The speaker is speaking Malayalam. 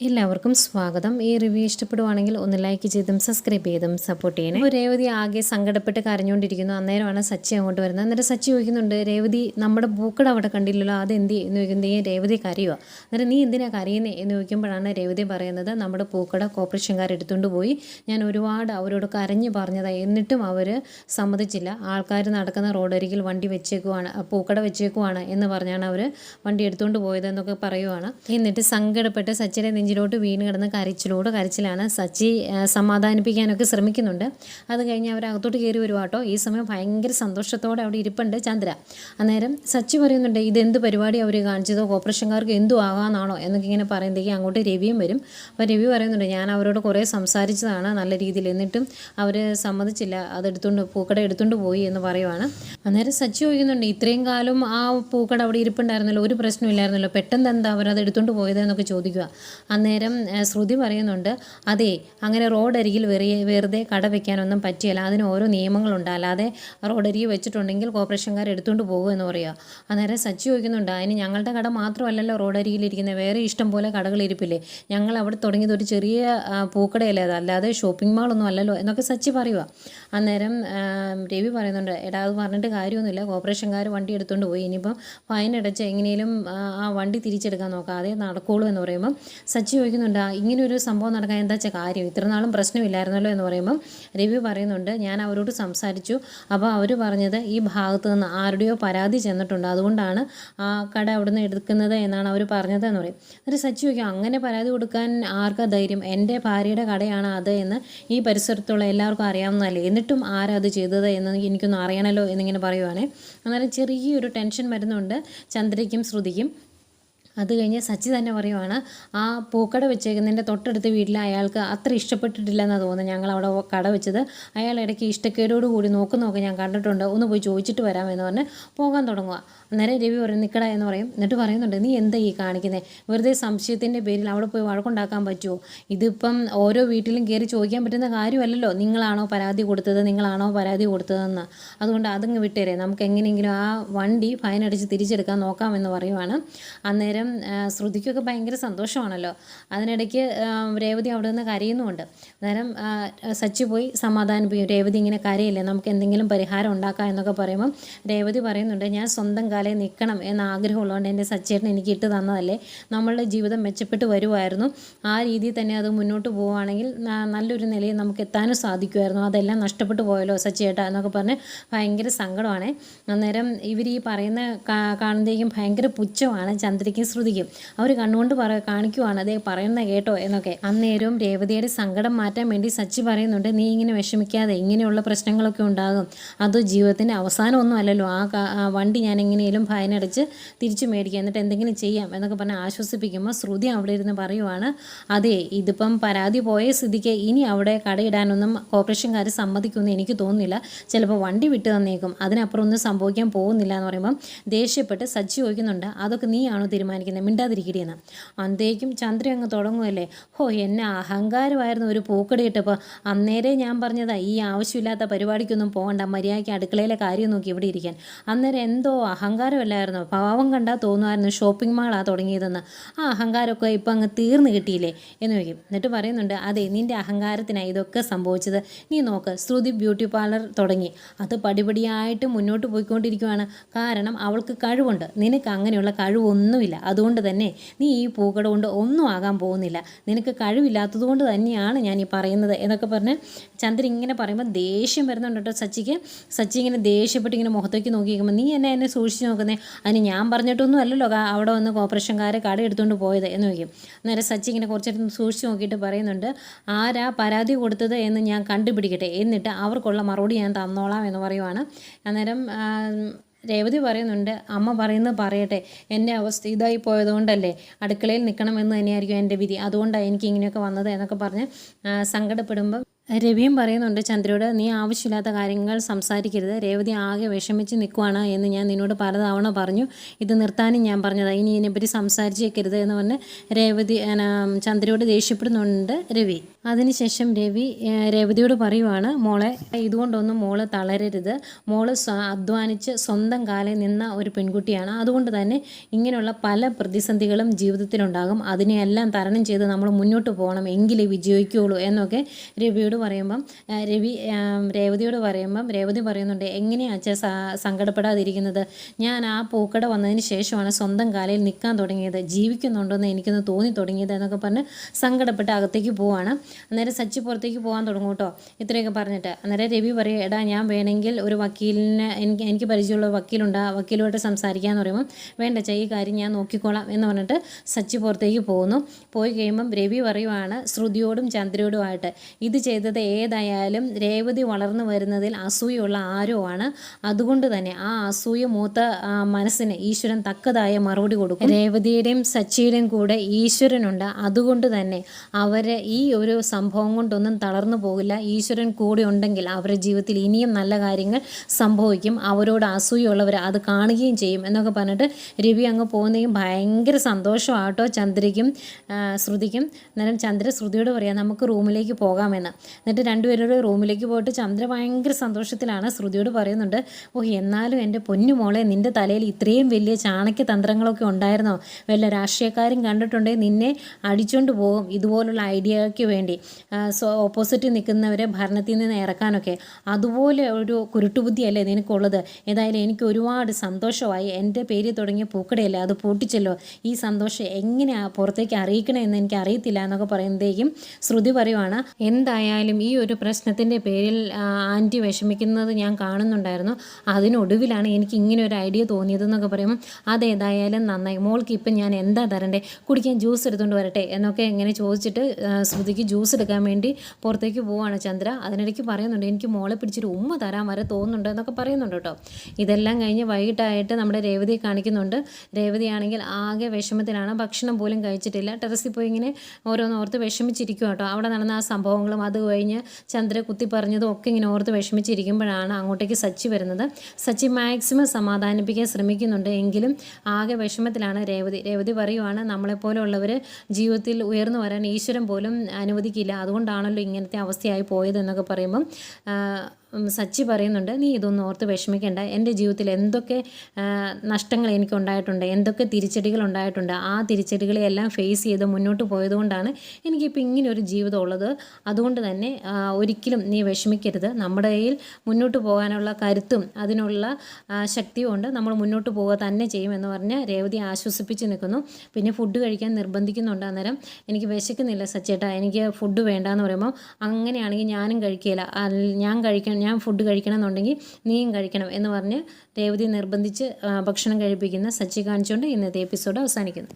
എല്ലാവർക്കും സ്വാഗതം. ഈ റിവ്യൂ ഇഷ്ടപ്പെടുവാണെങ്കിൽ ഒന്ന് ലൈക്ക് ചെയ്തും സബ്സ്ക്രൈബ് ചെയ്തും സപ്പോർട്ട് ചെയ്യണം. രേവതി ആകെ സങ്കടപ്പെട്ട് കരഞ്ഞുകൊണ്ടിരിക്കുന്നു. അന്നേരമാണ് സച്ചി അങ്ങോട്ട് വരുന്നത്. അന്നേരം സച്ചി ചോദിക്കുന്നുണ്ട് രേവതി നമ്മുടെ പൂക്കട അവിടെ കണ്ടില്ലല്ലോ. അത് എന്ത് എന്ന് ചോദിക്കുന്നത് ഈ രേവതി കരയുക അന്നേരം നീ എന്തിനാ കരയുന്നേ? എന്ന് ചോദിക്കുമ്പോഴാണ് രേവതി പറയുന്നത് നമ്മുടെ പൂക്കട കോർപ്പറേഷൻകാർ എടുത്തുകൊണ്ട് പോയി. ഞാൻ ഒരുപാട് അവരോട് കരഞ്ഞു പറഞ്ഞതാണ് എന്നിട്ടും അവർ സമ്മതിച്ചില്ല. ആൾക്കാർ നടക്കുന്ന റോഡരികിൽ വണ്ടി വെച്ചേക്കുവാണ് പൂക്കട വെച്ചേക്കുവാണ് എന്ന് പറഞ്ഞാണ് അവർ വണ്ടി എടുത്തുകൊണ്ട് പോയതെന്നൊക്കെ പറയുവാണ്. എന്നിട്ട് സങ്കടപ്പെട്ട് സച്ചിനെ നെഞ്ചിലോട്ട് വീണ് കിടന്ന് കരച്ചിലോട് കരച്ചിലാണ് സച്ചി സമാധാനിപ്പിക്കാനൊക്കെ ശ്രമിക്കുന്നുണ്ട്. അത് കഴിഞ്ഞ് അവർ അകത്തോട്ട് കയറി വരുവാട്ടോ. ഈ സമയം ഭയങ്കര സന്തോഷത്തോടെ അവിടെ ഇരിപ്പുണ്ട് ചന്ദ്ര. അന്നേരം സച്ചി പറയുന്നുണ്ട് ഇതെന്ത് പരിപാടി അവർ കാണിച്ചതോ? കോർപ്പറേഷൻകാർക്ക് എന്തു ആകാമെന്നാണോ എന്നൊക്കെ ഇങ്ങനെ പറയുമ്പോഴേക്കും അങ്ങോട്ട് രവിയും വരും. അപ്പോൾ രവി പറയുന്നുണ്ട് ഞാൻ അവരോട് കുറേ സംസാരിച്ചതാണ് നല്ല രീതിയിൽ. എന്നിട്ടും അവർ സമ്മതിച്ചില്ല. അതെടുത്തുകൊണ്ട് പൂക്കട എടുത്തുകൊണ്ട് പോയി എന്ന് പറയുവാണ്. അന്നേരം സച്ചി ചോദിക്കുന്നുണ്ട് ഇത്രയും കാലം ആ പൂക്കട അവിടെ ഇരിപ്പുണ്ടായിരുന്നല്ലോ? ഒരു പ്രശ്നമില്ലായിരുന്നല്ലോ പെട്ടെന്ന് എന്താ അവരത് എടുത്തുകൊണ്ട് പോയത് എന്നൊക്കെ ചോദിക്കുക അന്നേരം ശ്രുതി പറയുന്നുണ്ട് അതെ അങ്ങനെ റോഡരികിൽ വെറിയ വെറുതെ കട വെക്കാനൊന്നും പറ്റിയല്ല. അതിന് ഓരോ നിയമങ്ങളുണ്ട്. അല്ലാതെ റോഡരികിൽ വെച്ചിട്ടുണ്ടെങ്കിൽ കോർപ്പറേഷൻകാർ എടുത്തുകൊണ്ട് പോകും എന്ന് പറയുക അന്നേരം സച്ചി ചോദിക്കുന്നുണ്ട് അതിന് ഞങ്ങളുടെ കട മാത്രമല്ലല്ലോ റോഡരികിലിരിക്കുന്നത് വേറെ ഇഷ്ടം പോലെ കടകൾ ഇരിപ്പില്ലേ? ഞങ്ങൾ അവിടെ തുടങ്ങിയത് ഒരു ചെറിയ പൂക്കടയല്ലേ അല്ലാതെ ഷോപ്പിംഗ് മാളൊന്നും അല്ലല്ലോ. എന്നൊക്കെ സച്ചി പറയുക അന്നേരം രവി പറയുന്നുണ്ട് എടാ അത് പറഞ്ഞിട്ട് കാര്യമൊന്നുമില്ല. കോർപ്പറേഷൻകാർ വണ്ടി എടുത്തുകൊണ്ട് പോയി. ഇനിയിപ്പം ഫൈൻ അടച്ച് എങ്ങനെയും ആ വണ്ടി തിരിച്ചെടുക്കാൻ നോക്കാം. അതേ നടക്കുള്ളൂ എന്ന് പറയുമ്പം ചോദിക്കുന്നുണ്ട് ഇങ്ങനൊരു സംഭവം നടക്കാൻ എന്താ വെച്ചാൽ കാര്യം? ഇത്ര നാളും പ്രശ്നമില്ലായിരുന്നല്ലോ എന്ന് പറയുമ്പം രവി പറയുന്നുണ്ട് ഞാൻ അവരോട് സംസാരിച്ചു. അപ്പോൾ അവർ പറഞ്ഞത് ഈ ഭാഗത്ത് നിന്ന് ആരുടെയോ പരാതി ചെന്നിട്ടുണ്ട്. അതുകൊണ്ടാണ് ആ കട അവിടുന്ന് എടുക്കുന്നത് എന്നാണ് അവർ പറഞ്ഞത് എന്ന് പറയും. എന്നിട്ട് സച്ചി ചോദിക്കും അങ്ങനെ പരാതി കൊടുക്കാൻ ആർക്കാ ധൈര്യം? എന്റെ ഭാര്യയുടെ കടയാണ് അത് എന്ന് ഈ പരിസരത്തുള്ള എല്ലാവർക്കും അറിയാവുന്നതല്ലേ? എന്നിട്ടും ആരാ അത് ചെയ്തത് എന്ന് എനിക്കൊന്ന് അറിയണമല്ലോ എന്നിങ്ങനെ പറയുവാണേ. അന്നേരം ചെറിയൊരു ടെൻഷൻ വരുന്നുണ്ട് ചന്ദ്രയ്ക്കും ശ്രുതിക്കും. അത് കഴിഞ്ഞ് സച്ചി തന്നെ പറയുവാണ് ആ പൂക്കട വെച്ചേക്കുന്നതിന്റെ തൊട്ടടുത്ത് വീട്ടിൽ അയാൾക്ക് അത്ര ഇഷ്ടപ്പെട്ടിട്ടില്ലെന്നാണ് തോന്നുന്നത്. ഞങ്ങൾ അവിടെ കട വെച്ചത്. അയാൾ ഇടയ്ക്ക് ഇഷ്ടക്കേടോട് കൂടി നോക്കുന്നൊക്കെ ഞാൻ കണ്ടിട്ടുണ്ട്. ഒന്ന് പോയി ചോദിച്ചിട്ട് വരാമെന്ന് പറഞ്ഞ് പോകാൻ തുടങ്ങുക അന്നേരം രവി പറയും നിൽക്കട എന്ന് പറയും. എന്നിട്ട് പറയുന്നുണ്ട് നീ എന്താ ഈ കാണിക്കുന്നത് വെറുതെ സംശയത്തിന്റെ പേരിൽ അവിടെ പോയി വഴക്കുണ്ടാക്കാൻ പറ്റുമോ ഇതിപ്പം ഓരോ വീട്ടിലും കയറി ചോദിക്കാൻ പറ്റുന്ന കാര്യമല്ലല്ലോ. നിങ്ങളാണോ പരാതി കൊടുത്തത്? നിങ്ങളാണോ പരാതി കൊടുത്തതെന്ന്. അതുകൊണ്ട് അതങ്ങ് വിട്ടേരെ. നമുക്ക് എങ്ങനെയെങ്കിലും ആ വണ്ടി ഫൈൻ അടിച്ച് തിരിച്ചെടുക്കാൻ നോക്കാമെന്ന് പറയുവാണ്. അന്നേരം ശ്രുതിക്കൊക്കെ ഭയങ്കര സന്തോഷമാണല്ലോ. അതിനിടയ്ക്ക് രേവതി അവിടെ നിന്ന് കരയുന്നുമുണ്ട്. അന്നേരം സച്ചി പോയി സമാധാനിപ്പിക്കും. രേവതി ഇങ്ങനെ കരയില്ലേ? നമുക്ക് എന്തെങ്കിലും പരിഹാരം ഉണ്ടാക്കാം എന്നൊക്കെ പറയുമ്പം രേവതി പറയുന്നുണ്ട് ഞാൻ സ്വന്തം കാലയിൽ നിൽക്കണം എന്ന ആഗ്രഹമുള്ളതുകൊണ്ട് എന്റെ സച്ചേട്ടൻ എനിക്ക് ഇട്ട് തന്നതല്ലേ? നമ്മളുടെ ജീവിതം മെച്ചപ്പെട്ട് വരുമായിരുന്നു ആ രീതിയിൽ തന്നെ അത് മുന്നോട്ട് പോവുകയാണെങ്കിൽ നല്ലൊരു നിലയിൽ നമുക്ക് എത്താനും സാധിക്കുമായിരുന്നു. അതെല്ലാം നഷ്ടപ്പെട്ടു പോയല്ലോ സച്ചേട്ടാ എന്നൊക്കെ പറഞ്ഞ് ഭയങ്കര സങ്കടമാണ്. അന്നേരം ഇവർ ഈ പറയുന്ന കാണുന്നതേക്കും ഭയങ്കര പുച്ഛമാണ്. ചന്ദ്രയ്ക്കും ശ്രുതിക്കും. അവർ കണ്ണുകൊണ്ട് പറ കാണിക്കുവാണ്. അതേ പറയുന്ന കേട്ടോ എന്നൊക്കെ. അന്നേരവും രേവതിയുടെ സങ്കടം മാറ്റാൻ വേണ്ടി സച്ചി പറയുന്നുണ്ട് നീ ഇങ്ങനെ വിഷമിക്കാതെ ഇങ്ങനെയുള്ള പ്രശ്നങ്ങളൊക്കെ ഉണ്ടാകും. അത് ജീവിതത്തിന്റെ അവസാനമൊന്നും അല്ലല്ലോ. ആ വണ്ടി ഞാൻ വണ്ടി ഞാൻ ഫൈൻ അടിച്ച് തിരിച്ചു മേടിക്കുക. എന്നിട്ട് എന്തെങ്കിലും ചെയ്യാം എന്നൊക്കെ പറഞ്ഞ് ആശ്വസിപ്പിക്കുമ്പോൾ ശ്രുതി അവിടെ ഇരുന്ന് പറയുവാണ് അതെ ഇതിപ്പം പരാതി പോയ സ്ഥിതിക്ക് ഇനി അവിടെ കടയിടാനൊന്നും കോർപ്പറേഷൻകാർ സമ്മതിക്കുമെന്ന് എനിക്ക് തോന്നുന്നില്ല. ചിലപ്പോൾ വണ്ടി വിട്ടു തന്നേക്കും. അതിനപ്പുറം ഒന്നും സംഭവിക്കാൻ പോകുന്നില്ല എന്ന് പറയുമ്പം ദേഷ്യപ്പെട്ട് സജ്ജി ചോദിക്കുന്നുണ്ട് അതൊക്കെ നീയാണോ തീരുമാനിക്കുന്നത് മിണ്ടാതിരിക്കടിയെന്ന്. അന്തേക്കും ചന്ദ്ര അങ്ങ് തുടങ്ങുമല്ലേ ഹോ എന്നെ അഹങ്കാരമായിരുന്നു ഒരു പൂക്കടി ഇട്ടപ്പോൾ അന്നേരെ ഞാൻ പറഞ്ഞതാ ഈ ആവശ്യമില്ലാത്ത പരിപാടിക്കൊന്നും പോകണ്ട. മര്യാദയ്ക്ക് അടുക്കളയിലെ കാര്യം നോക്കി ഇവിടെ ഇരിക്കാൻ. അന്നേരം എന്തോ അഹങ്കാരമല്ലായിരുന്നു. പാവം കണ്ടാൽ തോന്നുമായിരുന്നു ഷോപ്പിംഗ് മാളാണ് തുടങ്ങിയതെന്ന്. ആ അഹങ്കാരമൊക്കെ ഇപ്പം അങ്ങ് തീർന്നു കിട്ടിയില്ലേ? എന്ന് ചോദിക്കും. എന്നിട്ട് പറയുന്നുണ്ട് അതെ നിന്റെ അഹങ്കാരത്തിനാണ് ഇതൊക്കെ സംഭവിച്ചത്. നീ നോക്ക് ശ്രുതി ബ്യൂട്ടി പാർലർ തുടങ്ങി. അത് പടിപടിയായിട്ട് മുന്നോട്ട് പോയിക്കൊണ്ടിരിക്കുവാണ്. കാരണം അവൾക്ക് കഴിവുണ്ട്. നിനക്ക് അങ്ങനെയുള്ള കഴിവൊന്നുമില്ല. അതുകൊണ്ട് തന്നെ നീ ഈ പൂക്കട കൊണ്ട് ഒന്നും ആകാൻ പോകുന്നില്ല. നിനക്ക് കഴിവില്ലാത്തത് കൊണ്ട് തന്നെയാണ് ഞാൻ ഈ പറയുന്നത്. എന്നൊക്കെ പറഞ്ഞ് ചന്ദ്രൻ ഇങ്ങനെ പറയുമ്പോൾ ദേഷ്യം വരുന്നുണ്ട് കേട്ടോ സച്ചിക്ക്. സച്ചി ഇങ്ങനെ ദേഷ്യപ്പെട്ട് ഇങ്ങനെ മുഖത്തേക്ക് നോക്കി നീ എന്നെ എന്നെ സൂക്ഷിച്ച് നോക്കുന്നേ? അതിന് ഞാൻ പറഞ്ഞിട്ടൊന്നും അല്ലല്ലോ അവിടെ വന്ന് കോർപ്പറേഷൻകാരെ കട എടുത്തുകൊണ്ട് പോയത് എന്ന് ചോദിക്കും. നേരെ സച്ചി ഇങ്ങനെ കുറച്ചിട്ട് സൂക്ഷിച്ച് നോക്കിയിട്ട് പറയുന്നുണ്ട് ആരാ പരാതി കൊടുത്തത് എന്ന് ഞാൻ കണ്ടുപിടിക്കട്ടെ. എന്നിട്ട് അവർക്കുള്ള മറുപടി ഞാൻ തന്നോളാം എന്ന് പറയുവാണ്. അന്നേരം രേവതി പറയുന്നുണ്ട് അമ്മ പറയുന്നത് പറയട്ടെ. എന്റെ അവസ്ഥ ഇതായി പോയതുകൊണ്ടല്ലേ. അടുക്കളയിൽ നിൽക്കണമെന്ന് തന്നെയായിരിക്കും എന്റെ വിധി. അതുകൊണ്ടാണ് എനിക്ക് ഇങ്ങനെയൊക്കെ വന്നത് എന്നൊക്കെ പറഞ്ഞ് സങ്കടപ്പെടുമ്പം രവിയും പറയുന്നുണ്ട് ചന്ദ്രയോട് നീ ആവശ്യമില്ലാത്ത കാര്യങ്ങൾ സംസാരിക്കരുത്. രേവതി ആകെ വിഷമിച്ച് നിൽക്കുവാണ് എന്ന് ഞാൻ നിന്നോട് പലതവണ പറഞ്ഞു. ഇത് നിർത്താനും ഞാൻ പറഞ്ഞതാണ് ഇനി ഇതിനെപ്പറ്റി സംസാരിച്ചേക്കരുത് എന്ന് പറഞ്ഞ് രേവതി ചന്ദ്രയോട് ദേഷ്യപ്പെടുന്നുണ്ട് രവി. അതിനുശേഷം രവി രേവതിയോട് പറയുവാണ് മോളെ ഇതുകൊണ്ടൊന്നും മോൾ തളരരുത്. മോൾ അധ്വാനിച്ച് സ്വന്തം കാലിൽ നിന്ന ഒരു പെൺകുട്ടിയാണ്. അതുകൊണ്ട് തന്നെ ഇങ്ങനെയുള്ള പല പ്രതിസന്ധികളും ജീവിതത്തിലുണ്ടാകും. അതിനെയെല്ലാം തരണം ചെയ്ത് നമ്മൾ മുന്നോട്ട് പോകണം. എങ്കിലേ വിജയിക്കുകയുള്ളൂ എന്നൊക്കെ രവിയോട് രവിയോട് പറയുമ്പം രവി രേവതിയോട് പറയുമ്പം രേവതി പറയുന്നുണ്ട് എങ്ങനെയാണ് അച്ഛൻ സങ്കടപ്പെടാതിരിക്കുന്നത്? ഞാൻ ആ പൂക്കട വന്നതിന് ശേഷമാണ് സ്വന്തം കാലയിൽ നിൽക്കാൻ തുടങ്ങിയത്. ജീവിക്കുന്നുണ്ടെന്ന് എനിക്കൊന്ന് തോന്നി തുടങ്ങിയത് എന്നൊക്കെ പറഞ്ഞ് സങ്കടപ്പെട്ട് അകത്തേക്ക് പോവാണ്. അന്നേരം സച്ചി പുറത്തേക്ക് പോകാൻ തുടങ്ങും കേട്ടോ ഇത്രയൊക്കെ പറഞ്ഞിട്ട്. അന്നേരം രവി പറയും എടാ ഞാൻ വേണമെങ്കിൽ ഒരു വക്കീലിനെ എനിക്ക് എനിക്ക് പരിചയമുള്ള വക്കീലുണ്ട് ആ വക്കീലുമായിട്ട് സംസാരിക്കാമെന്ന് പറയുമ്പോൾ വേണ്ട ചേ ഈ കാര്യം ഞാൻ നോക്കിക്കോളാം എന്ന് പറഞ്ഞിട്ട് സച്ചി പുറത്തേക്ക് പോകുന്നു. പോയി കഴിയുമ്പം രവി പറയുവാണ് ശ്രുതിയോടും ചന്ദ്രയോടുമായിട്ട് ഇത് ചെയ്ത് ചെയ്തത് ഏതായാലും രേവതി വളർന്നു വരുന്നതിൽ അസൂയുള്ള ആരോ ആണ് അതുകൊണ്ട് തന്നെ ആ അസൂയ മൂത്ത മനസ്സിന് ഈശ്വരൻ തക്കതായ മറുപടി കൊടുക്കും. രേവതിയുടെയും സച്ചിയുടെയും കൂടെ ഈശ്വരനുണ്ട്. അതുകൊണ്ട് തന്നെ അവരെ ഈ ഒരു സംഭവം കൊണ്ടൊന്നും തളർന്നു പോകില്ല. ഈശ്വരൻ കൂടെ ഉണ്ടെങ്കിൽ അവരുടെ ജീവിതത്തിൽ ഇനിയും നല്ല കാര്യങ്ങൾ സംഭവിക്കും. അവരോട് അസൂയുള്ളവർ അത് കാണുകയും ചെയ്യും. എന്നൊക്കെ പറഞ്ഞിട്ട് രവി അങ്ങ് പോകുന്നതും ഭയങ്കര സന്തോഷമാട്ടോ ചന്ദ്രയ്ക്കും ശ്രുതിക്കും. അന്നേരം ചന്ദ്ര ശ്രുതിയോട് പറയാം നമുക്ക് റൂമിലേക്ക് പോകാമെന്ന്. എന്നിട്ട് രണ്ടുപേരും റൂമിലേക്ക് പോയിട്ട് ചന്ദ്ര ഭയങ്കര സന്തോഷത്തിലാണ് ശ്രുതിയോട് പറയുന്നുണ്ട് ഓ എന്നാലും എന്റെ പൊന്നുമോളെ നിന്റെ തലയിൽ ഇത്രയും വലിയ ചാണക്യ തന്ത്രങ്ങളൊക്കെ ഉണ്ടായിരുന്നോ? വല്ല രാഷ്ട്രീയക്കാരും കണ്ടിട്ടുണ്ടെങ്കിൽ നിന്നെ അടിച്ചുകൊണ്ട് പോകും ഇതുപോലുള്ള ഐഡിയയ്ക്ക് വേണ്ടി. സോ ഓപ്പോസിറ്റ് നിൽക്കുന്നവരെ ഭരണത്തിൽ നിന്ന് ഇറക്കാനൊക്കെ. അതുപോലെ ഒരു കുരുട്ടുബുദ്ധിയല്ലേ നിനക്കുള്ളത്? ഏതായാലും എനിക്ക് ഒരുപാട് സന്തോഷമായി. എന്റെ പേര് തുടങ്ങിയ പൂക്കടയല്ലേ? അത് പൂട്ടിച്ചല്ലോ. ഈ സന്തോഷം എങ്ങനെയാണ് പുറത്തേക്ക് അറിയിക്കണമെന്ന് എനിക്ക് അറിയത്തില്ല എന്നൊക്കെ പറയുന്നതേക്കും ശ്രുതി പറയുവാണ് എന്തായാലും എന്തായാലും ഈ ഒരു പ്രശ്നത്തിന്റെ പേരിൽ ആന്റി വിഷമിക്കുന്നത് ഞാൻ കാണുന്നുണ്ടായിരുന്നു. അതിനൊടുവിലാണ് എനിക്ക് ഇങ്ങനെ ഒരു ഐഡിയ തോന്നിയതെന്നൊക്കെ പറയുമ്പോൾ അതേതായാലും നന്നായി. മോൾക്ക് ഇപ്പം ഞാൻ എന്താ തരണ്ടേ? കുടിക്കാൻ ജ്യൂസ് എടുത്തുകൊണ്ട് വരട്ടെ? എന്നൊക്കെ ഇങ്ങനെ ചോദിച്ചിട്ട് ശ്രുതിക്ക് ജ്യൂസ് എടുക്കാൻ വേണ്ടി പുറത്തേക്ക് പോവാണ് ചന്ദ്ര. അതിനിടയ്ക്ക് പറയുന്നുണ്ട് എനിക്ക് മോളെ പിടിച്ചൊരു ഉമ്മ തരാൻ വരെ തോന്നുന്നുണ്ട് എന്നൊക്കെ പറയുന്നുണ്ട് കേട്ടോ. ഇതെല്ലാം കഴിഞ്ഞ് വൈകിട്ടായിട്ട് നമ്മുടെ രേവതിയെ കാണിക്കുന്നുണ്ട്. രേവതിയാണെങ്കിൽ ആകെ വിഷമത്തിലാണ്. ഭക്ഷണം പോലും കഴിച്ചിട്ടില്ല. ടെറസിൽ പോയി ഇങ്ങനെ ഓരോന്നോർത്ത് വിഷമിച്ചിരിക്കും കേട്ടോ. അവിടെ നടന്ന ആ സംഭവങ്ങളും അത് കഴിഞ്ഞ് ചന്ദ്ര കുത്തി പറഞ്ഞതും ഒക്കെ ഇങ്ങനെ ഓർത്ത് വിഷമിച്ചിരിക്കുമ്പോഴാണ് അങ്ങോട്ടേക്ക് സച്ചി വരുന്നത്. സച്ചി മാക്സിമം സമാധാനിപ്പിക്കാൻ ശ്രമിക്കുന്നുണ്ട്. എങ്കിലും ആകെ വിഷമത്തിലാണ് രേവതി. രേവതി പറയുവാണ് നമ്മളെപ്പോലുള്ളവർ ജീവിതത്തിൽ ഉയർന്നു വരാൻ ഈശ്വരൻ പോലും അനുവദിക്കില്ല. അതുകൊണ്ടാണല്ലോ ഇങ്ങനത്തെ അവസ്ഥയായി പോയതെന്നൊക്കെ പറയുമ്പം സച്ചി പറയുന്നുണ്ട് നീ ഇതൊന്നും ഓർത്ത് വിഷമിക്കേണ്ട. എന്റെ ജീവിതത്തിൽ എന്തൊക്കെ നഷ്ടങ്ങൾ എനിക്ക് ഉണ്ടായിട്ടുണ്ട് എന്തൊക്കെ തിരിച്ചടികൾ ഉണ്ടായിട്ടുണ്ട് ആ തിരിച്ചടികളെല്ലാം ഫേസ് ചെയ്ത് മുന്നോട്ട് പോയതുകൊണ്ടാണ് എനിക്കിപ്പോൾ ഇങ്ങനെ ഒരു ജീവിതം ഉള്ളത്. അതുകൊണ്ട് തന്നെ ഒരിക്കലും നീ വിഷമിക്കരുത്. നമ്മുടെ കയ്യിൽ മുന്നോട്ട് പോകാനുള്ള കരുത്തും അതിനുള്ള ശക്തിയും ഉണ്ട്. നമ്മൾ മുന്നോട്ട് പോവുക തന്നെ ചെയ്യുമെന്ന് പറഞ്ഞ് രേവതി ആശ്വസിപ്പിച്ച് നിൽക്കുന്നു. പിന്നെ ഫുഡ് കഴിക്കാൻ നിർബന്ധിക്കുന്നുണ്ട് അന്നേരം. എനിക്ക് വിശക്കുന്നില്ല സച്ചേട്ടാ. എനിക്ക് ഫുഡ് വേണ്ടാന്ന് പറയുമ്പോൾ അങ്ങനെയാണെങ്കിൽ ഞാനും കഴിക്കില്ല ഞാൻ കഴിക്കാൻ ഞാൻ ഫുഡ് കഴിക്കണം എന്നുണ്ടെങ്കിൽ നീയും കഴിക്കണം എന്ന് പറഞ്ഞ് രേവതി നിർബന്ധിച്ച് ഭക്ഷണം കഴിപ്പിക്കുന്ന സച്ചി കാണിച്ചുകൊണ്ട് ഇന്നത്തെ എപ്പിസോഡ് അവസാനിക്കുന്നു.